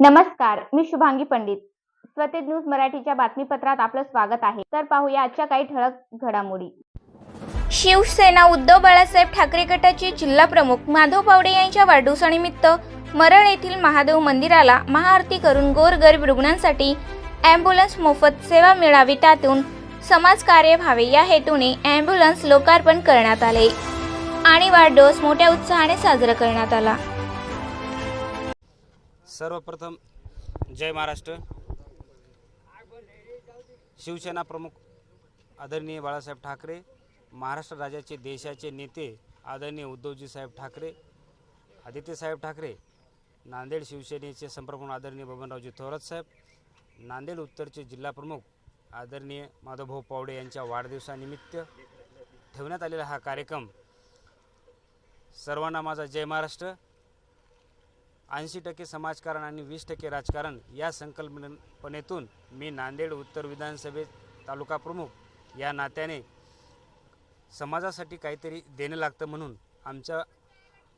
नमस्कार मी शुभांगी पंडित. स्वतेज न्यूज मराठीच्या बातमीपत्रात आपलं स्वागत आहे. तर पाहूया आजच्या काही ठळक घडामोडी. शिवसेना उद्धव बाळासाहेब ठाकरे गटाचे जिल्हा प्रमुख माधव पावडे यांच्या वाढदिवसानिमित्त मरळ येथील महादेव मंदिराला महाआरती करून गोरगरीब रुग्णांसाठी ॲम्ब्युलन्स मोफत सेवा मिळावी त्यातून समाजकार्य व्हावे या हेतूने ॲम्ब्युलन्स लोकार्पण करण्यात आले. आणि वाढदिवस मोठ्या उत्साहाने साजरा करण्यात आला. सर्वप्रथम जय महाराष्ट्र. शिवसेना प्रमुख आदरणीय बाळासाहेब ठाकरे महाराष्ट्र राज्याचे देशाचे नेते आदरणीय उद्धवजी साहेब ठाकरे आदित्यसाहेब ठाकरे नांदेड शिवसेनेचे संप्रमुख आदरणीय बबनरावजी थोरात साहेब नांदेड उत्तरचे जिल्हाप्रमुख आदरणीय माधवभाऊ पावडे यांच्या वाढदिवसानिमित्त ठेवण्यात आलेला हा कार्यक्रम सर्वांना माझा जय महाराष्ट्र. ऐंशी टक्के समाजकारण आणि वीस टक्के राजकारण या संकल्पनेतून मी नांदेड उत्तर विधानसभेत तालुका प्रमुख या नात्याने समाजासाठी काहीतरी देणं लागतं म्हणून आमच्या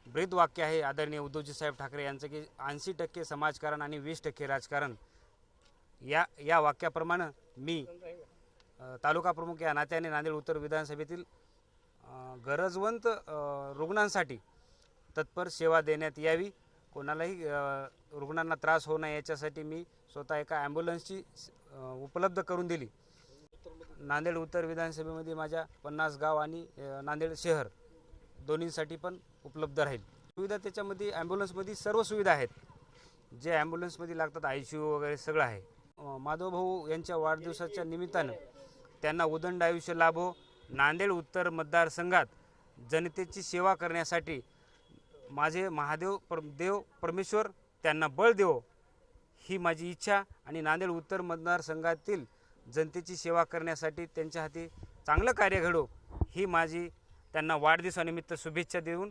ब्रीद वाक्य आहे आदरणीय उद्धवजी साहेब ठाकरे यांचं की ऐंशी टक्के समाजकारण आणि वीस टक्के राजकारण. या या वाक्याप्रमाणे मी तालुका प्रमुख या नात्याने नांदेड उत्तर विधानसभेतील गरजवंत रुग्णांसाठी तत्पर सेवा देण्यात यावी. कोणालाही रुग्णांना त्रास होऊ नये याच्यासाठी मी स्वतः एका ॲम्ब्युलन्सची उपलब्ध करून दिली. नांदेड उत्तर विधानसभेमध्ये माझ्या पन्नास गाव आणि नांदेड शहर दोन्हीसाठी पण उपलब्ध राहील. सुविधा त्याच्यामध्ये ॲम्ब्युलन्समध्ये सर्व सुविधा आहेत. जे ॲम्ब्युलन्समध्ये लागतात आय सी यू वगैरे सगळं आहे. माधवभाऊ यांच्या वाढदिवसाच्या निमित्तानं त्यांना उदंड आयुष्य लाभो. नांदेड उत्तर मतदारसंघात जनतेची सेवा करण्यासाठी माझे महादेव पर देव परमेश्वर त्यांना बळ देवो. ही माझी इच्छा आणि नांदेड उत्तर मतदारसंघातील जनतेची सेवा करण्यासाठी त्यांच्या हाती चांगलं कार्य घडो. ही माझी त्यांना वाढदिवसानिमित्त शुभेच्छा देऊन